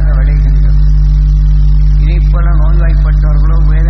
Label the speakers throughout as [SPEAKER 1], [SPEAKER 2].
[SPEAKER 1] நன்றாக விளைகின்றது இதைப்போல நோய்வாய்ப்பட்டவர்களோ வேத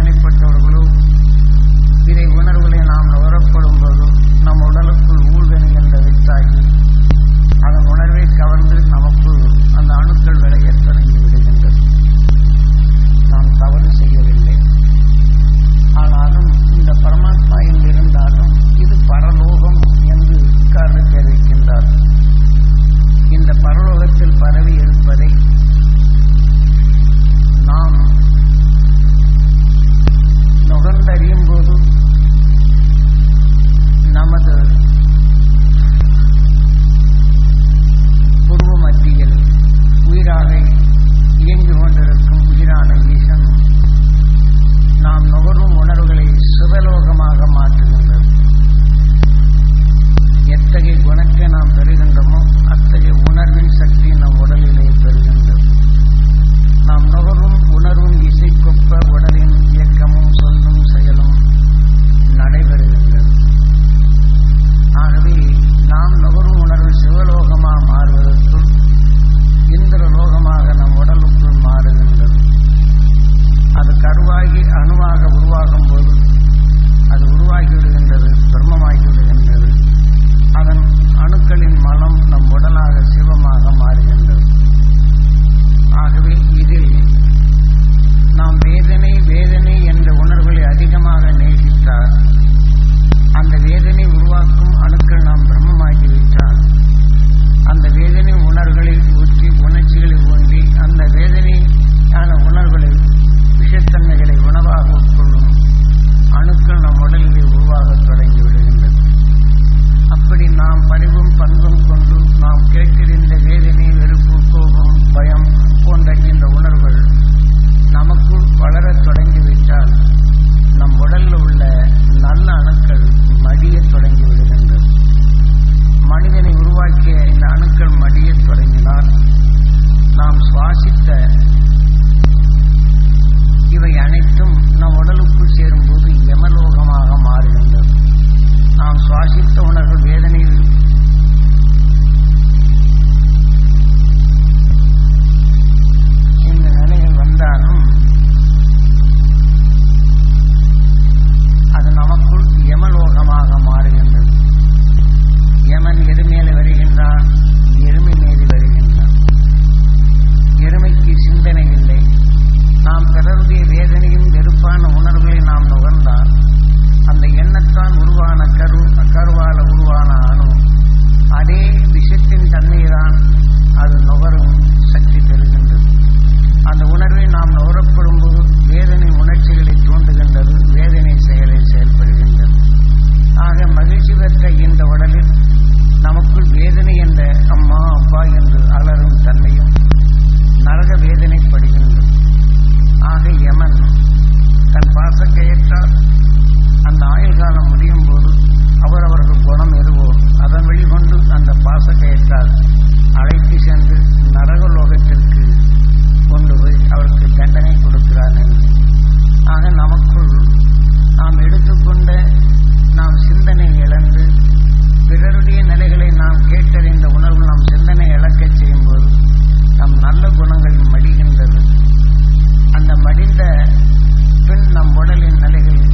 [SPEAKER 1] Krishna நாம் பிறருடைய வேதனையும் வெறுப்பான உணர்வுகளை நாம் நுகர்ந்தால் அந்த எண்ணத்தான் உருவான கரு கருவால உருவான அணு. அதே விஷத்தின் தன்மைதான் அது நுகரும் சக்தி பெறுகின்றது. அந்த உணர்வை நாம் நுகரப்படும் போது வேதனை உணர்ச்சிகளை தூண்டுகின்றது வேதனை செயலை செயல்படுகின்றது. ஆக மகிழ்ச்சி பெற்ற இந்த உடலில் நமக்குள் வேதனை என்ற அம்மா அப்பா என்று அலரும் தன்மையும் நரக வேதனைப்படுகின்றது ஆக யமன் தன் பாசக்கையற்றால் அந்த ஆயுள் காலம் முடியும் போது அவரவர்கள் குணம் எதுவோ அதன் வெளிகொண்டு அந்த பாசக்கையற்றால் அழைத்து சென்று நரக லோகத்திற்கு கொண்டு போய் அவருக்கு தண்டனை கொடுக்கிறார் ஆக நமக்குள் நாம் எடுத்துக்கொண்ட நாம் சிந்தனை இழந்து பிறருடைய நிலை நம் உடலின் நிலைகள் அந்த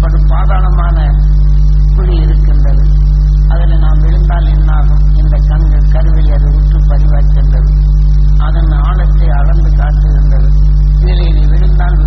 [SPEAKER 1] படு பாதாளமான குழி இருக்கின்றது. அதில் நாம் விழுந்தால் என்னாகும்? இந்த கண்கள் கருவில் அது உற்று பதிவாக்கின்றது. அதன் ஆழத்தை அளந்து காட்டுகின்றது. இதில் நீ விழுந்தால்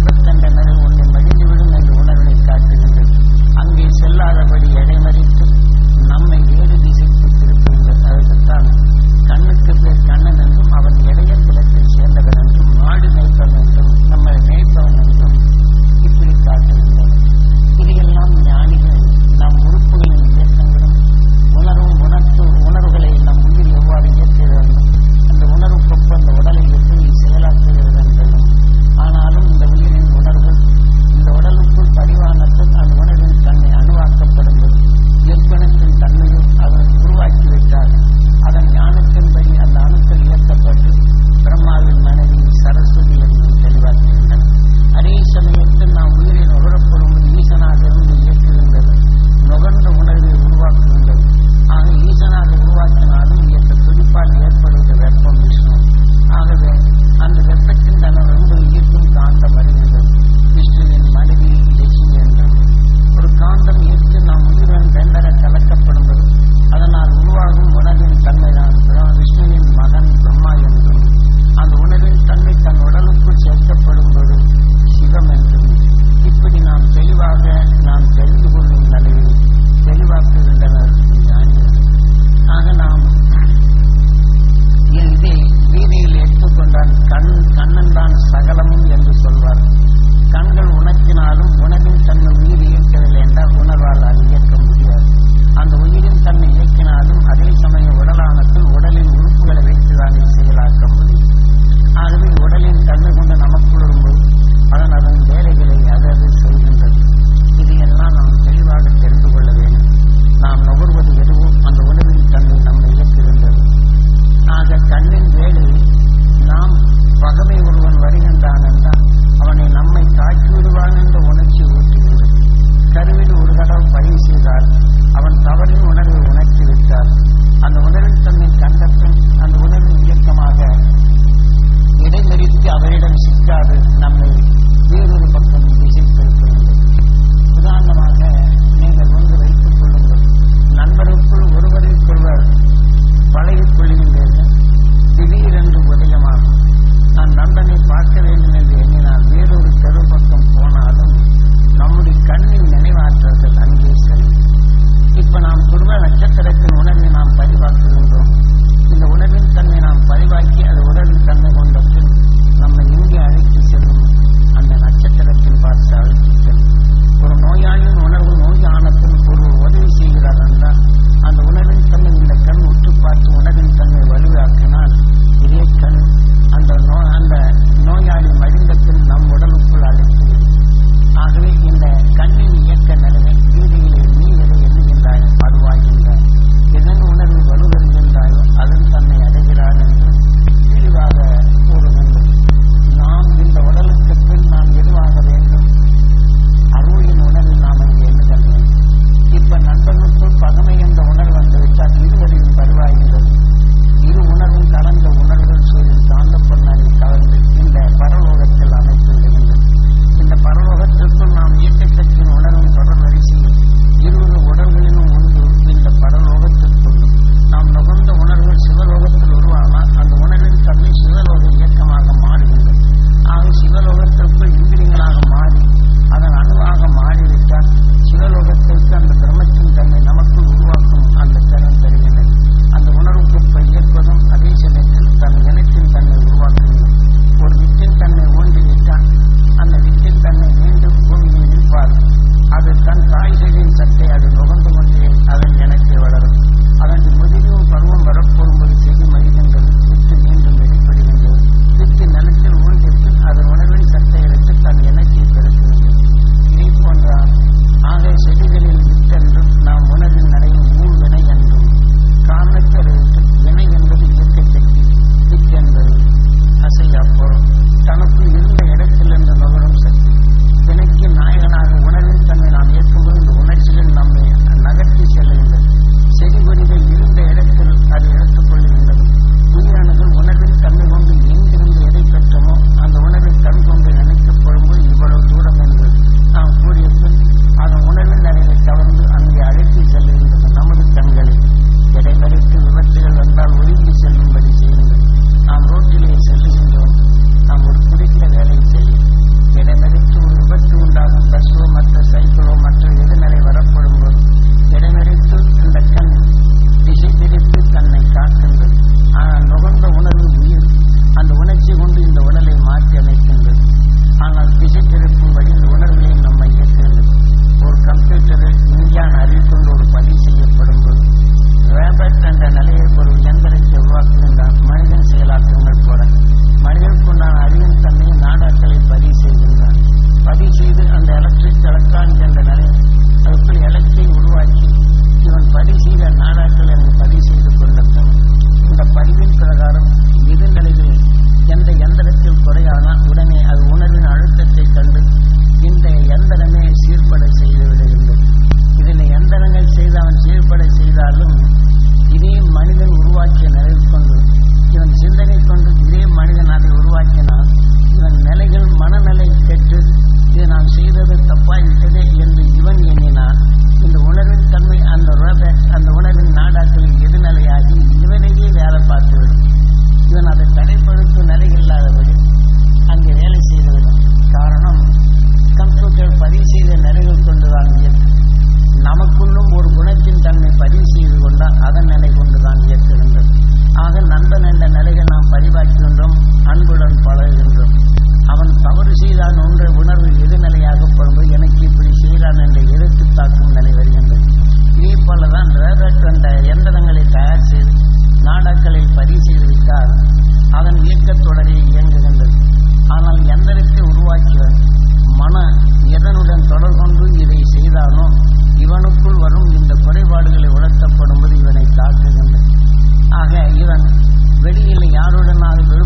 [SPEAKER 1] not.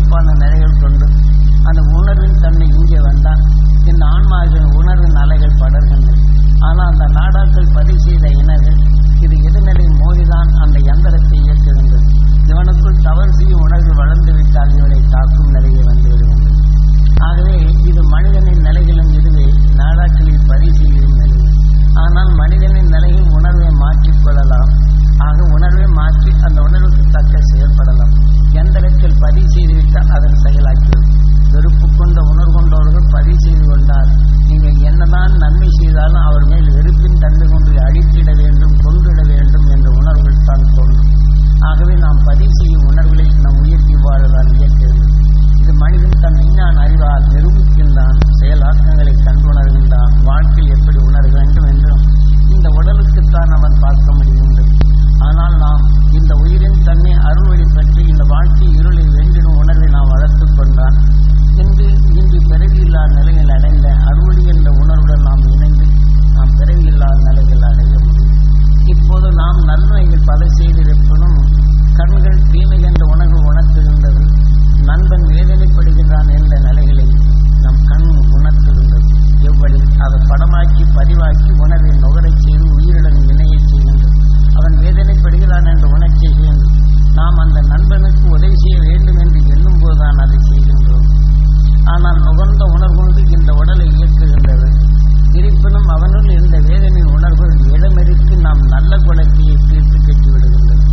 [SPEAKER 1] சிறப்பான நிலைகள் கொண்டு அந்த உணர்வின் தன்மை இங்கே வந்தால் இந்த ஆன்மாவின் உணர்வின் அலைகள் படர்கின்றது ஆனால் அந்த நாடாக்கள் பதிவு செய்த இனர்கள் இது எதிர்நிலை மோதிதான் அந்த எந்திரத்தை இயக்குகின்றது. இவனுக்குள் தவறு செய்யும் உணர்வு வளர்ந்து விட்டால் இவனை தாக்கும் நிலையை வந்து விடுகின்றது. ஆகவே இது மனிதனின் நிலையிலும் இதுவே. நாடாக்களில் பதிவு செய்யும் நிலை. ஆனால் மனிதனின் நிலையில் உணர்வை மாற்றிக் கொள்ளலாம் ஆக உணர்வை மாற்றி அந்த உணர்வுக்கு தக்க செயல்படலாம். எந்திரத்தில் பதிவு செய்துவிட்டால் அதன் செயலாக்கிவிடும் வெறுப்பு கொண்ட உணர்வு கொண்டவர்கள் பதிவு செய்து கொண்டார் நீங்கள் என்னதான் நன்மை செய்தாலும் அவர் மேல் வெறுப்பின் தன்மை கொண்டு அழித்திட வேண்டும் கொன்றிட வேண்டும் என்ற உணர்வுகள் தான் தோன்றும். ஆகவே நாம் பதிவு செய்யும் உணர்வுகளை நம் உயர்த்தி வாழலாம் இயக்க வேண்டும் இது மனிதன் தன் விஞ்ஞான அறிவால் நிரூபிக்கின்றான் செயலாக்கங்களை கண்டுணர்கின்றான் வாழ்க்கையில் எப்படி உணர வேண்டும் என்றும் இந்த உடலுக்குத்தான் அவன் பார்க்க முடிகின்றது. ஆனால் நாம் இந்த உயிரின் தன்மை அருள் வழி பற்றி இந்த வாழ்க்கை இருளை வென்றிடும் உணர்வை நாம் வளர்த்துக் கொண்டான் இன்று இன்று பிறவியில்லா நிலையில் அடைந்த அருள்வழி என்ற உணர்வுடன் நாம் இணைந்து நாம் பிறவியில்லா நிலைகள் அடைய முடியும். இப்போது நாம் நன்மைகள் பல செய்திருப்பினும் கண்கள் தீமை என்ற உணர்வு உணர்த்துகின்றது நண்பன் வேதனைப்படுகின்றான் என்ற நிலைகளை நம் கண் உணர்த்துகின்றது. எவ்வளவு அதை படமாக்கி பதிவாக்கி உணர்வை நுகரச் செய்து உயிருடன் இணையச் செய்கின்றது. அவன் வேதனைப்படுகிறான் என்று உணர்ச்சி நாம் அந்த நண்பனுக்கு உதவி செய்ய வேண்டும் என்று எண்ணும் போதுதான் அதை செய்கின்றோம். ஆனால் நுகர்ந்த உணர்வு இந்த உடலை இயக்குகின்றது. இருப்பினும் அவனுள் இருந்த வேதனையின் உணர்வு இடமெறித்து நாம் நல்ல குணத்தையை தீர்த்து கட்டிவிடுகின்றது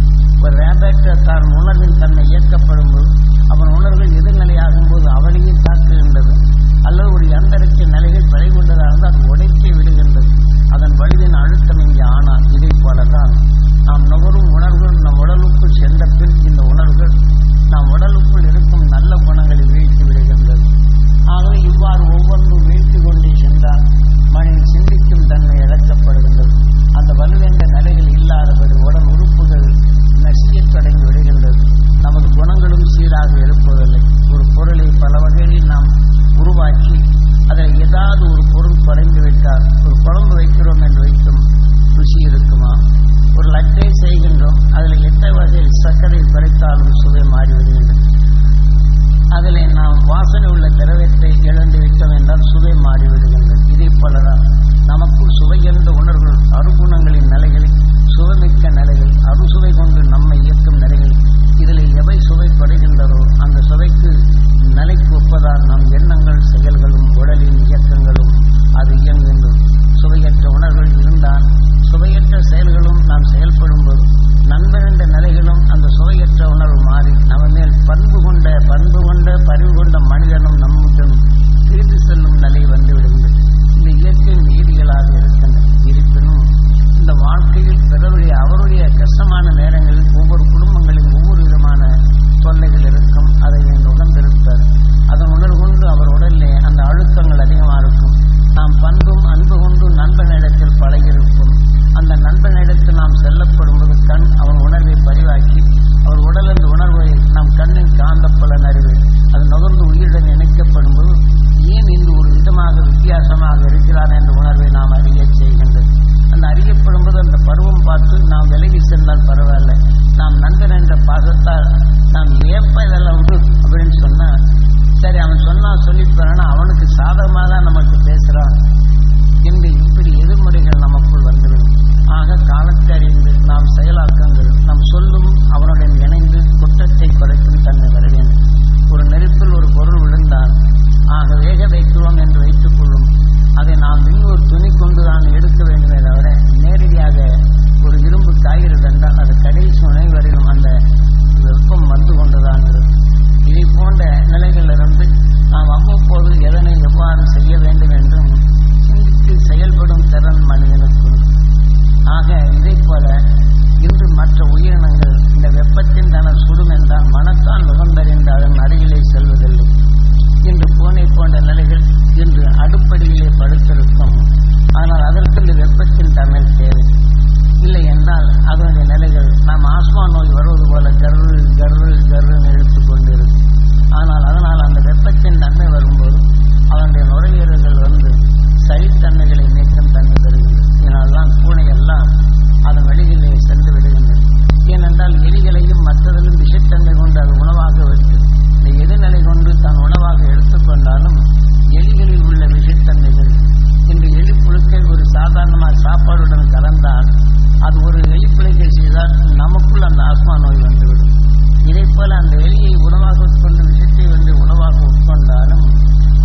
[SPEAKER 1] ஒரு ரேபேக்டர் தான் உணர்வின் தன்னை இயக்கப்படும் போது அவன் உணர்வுகள் எதிர்நிலையாகும் போது அவனையே தாக்குகின்றது. வாழ்க்கையில் பிறருடைய அவருடைய கஷ்டமான நேரங்களில் வித்தியாசமாக இருக்கிறார் என்ற உணர்வை நாம் அறிய செய்கின்றது. அந்த அறியப்படும் போது அந்த பருவம் பார்த்து நாம் விலகி சென்றால் பரவாயில்ல. நாம் நண்பன் என்ற பாகத்தால் நாம் ஏப்ப இதெல்லாம் உண்டு அப்படின்னு சொன்னால் சரி அவன் சொன்னால் சொல்லிட்டு அவனுக்கு சாதகமாக தான் நமக்கு பேசுகிறான் என்று இப்படி எதிர்மறைகள் நமக்குள் வந்துவிடும். ஆக காலத்தை அறிந்து நாம் செயலாக்கங்கள் நம் சொல்லும் அவனுடன் இணைந்து குற்றத்தை குறைக்கும் தன்மை வர வேண்டும். ஒரு நெருப்பில் ஒரு பொருள் விழுந்தால் ஆக வேக வைக்கிறோம் என்று வைத்துக் கொள்ளும். அதை நாம் இன்னொரு துணி கொண்டு தான் எடுக்க வேண்டுமே தவிர நேரடியாக ஒரு இரும்பு காய்கிறது என்றால் அது கடைசி முனை வரையிலும் அந்த வெப்பம் வந்து கொண்டுதான் இருக்கும். இதை போன்ற நிலைகளிலிருந்து நாம் அவ்வப்போது எதனை எவ்வாறு செய்ய வேண்டும் என்றும் சிந்தித்து செயல்படும் திறன் மனிதனுக்கு ஆக இதை போல இன்று மற்ற உயிரினங்கள் இந்த வெப்பத்தின் தனது சுடும் என்றால் மனத்தான் நுகர்ந்தறிந்து அதன் அருகிலே செல்வதில்லை. இன்று பூனை போன்ற நிலைகள் இன்று அடுப்படியிலே படுத்திருக்கும். ஆனால் அதற்கு இந்த வெப்பத்தின் தமிழ் தேவை. இல்லை என்றால் அதனுடைய நிலைகள் நாம் ஆஸ்மா நோய் வருவது போல கரு கரு கருன்னு இழுத்துக் கொண்டிருக்கும். ஆனால் அதனால் அந்த வெப்பத்தின் தன்மை வரும்போது அதனுடைய நுரையீரல்கள் வந்து சளித்தன்மைகளை நீக்கம் தன்மை தருகிறது இதனால்தான் பூனை எல்லாம் அதன் வழியிலே சென்று விடுகின்றது ஏனென்றால் எலிகளையும் மற்றதிலும் விஷத்தன்மை கொண்டு அது உணவாக வைத்து இந்த எதிர்நிலை கொண்டு தான் உணவாக எடுத்துக்கொண்டாலும் எலிகளில் உள்ள விஷத்தன்மைகள் இன்று எலிப்புழுக்கள் ஒரு சாதாரணமாக சாப்பாடுடன் கலந்தால் அது ஒரு எலிப்புழுக்கை செய்தால் நமக்குள் அந்த ஆஸ்மா நோய் வந்துவிடும். இதே போல அந்த எலியை உணவாக உட்கொண்டு விஷத்தை வந்து உணவாக உட்கொண்டாலும்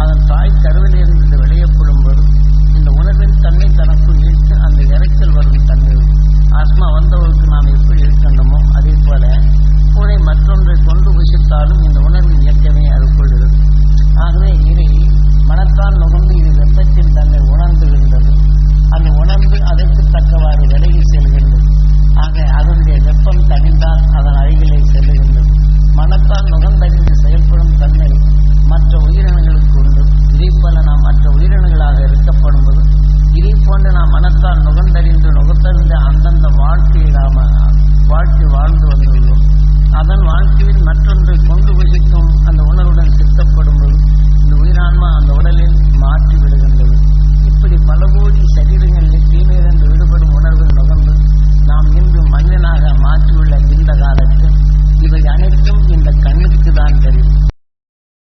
[SPEAKER 1] அதன் தாய் கருவிலிருந்து இது வெளியப்படும் போது இந்த உணவின் தன்மை தனக்குள் ஈர்த்து அந்த இறைச்சல் வரும் தன்மை. ஆஸ்மா வந்தவருக்கு நாம் எப்படி இருக்கின்றோமோ அதே போல பூனை மற்றொன்றை கொண்டு புசித்தாலும் இந்த உணர்வின் இயக்கமே மனத்தால் நுகர்ந்து இது வெப்பத்தில் தன்னை உணர்ந்துகின்றது அந்த உணர்ந்து அதற்கு தக்கவாறு விலகி செல்கின்றது. ஆக அதனுடைய வெப்பம் தனிந்தால் அதன் அருகிலே செல்லுகின்றது. மனத்தால் நுகர்ந்த அந்தந்த அந்தந்த வாழ்க்கையை வாழ்க்கை வாழ்ந்து வந்துள்ளோம். அதன் வாழ்க்கையில் மற்றொன்றை கொண்டு வகிக்கும் அந்த உணர்வுடன் சித்தப்படும் போது இந்த உயிரான்மா அந்த உடலில் மாற்றி விடுகின்றது. இப்படி பல கோடி சரீரங்களில் தீமையிலிருந்து விடுபடும் உணர்வு நுகர்ந்து நாம் இன்று மனிதனாக மாற்றியுள்ள இந்த காலத்தில் இவை அனைத்தும் இந்த கண்ணுக்கு தான் தெரியும்.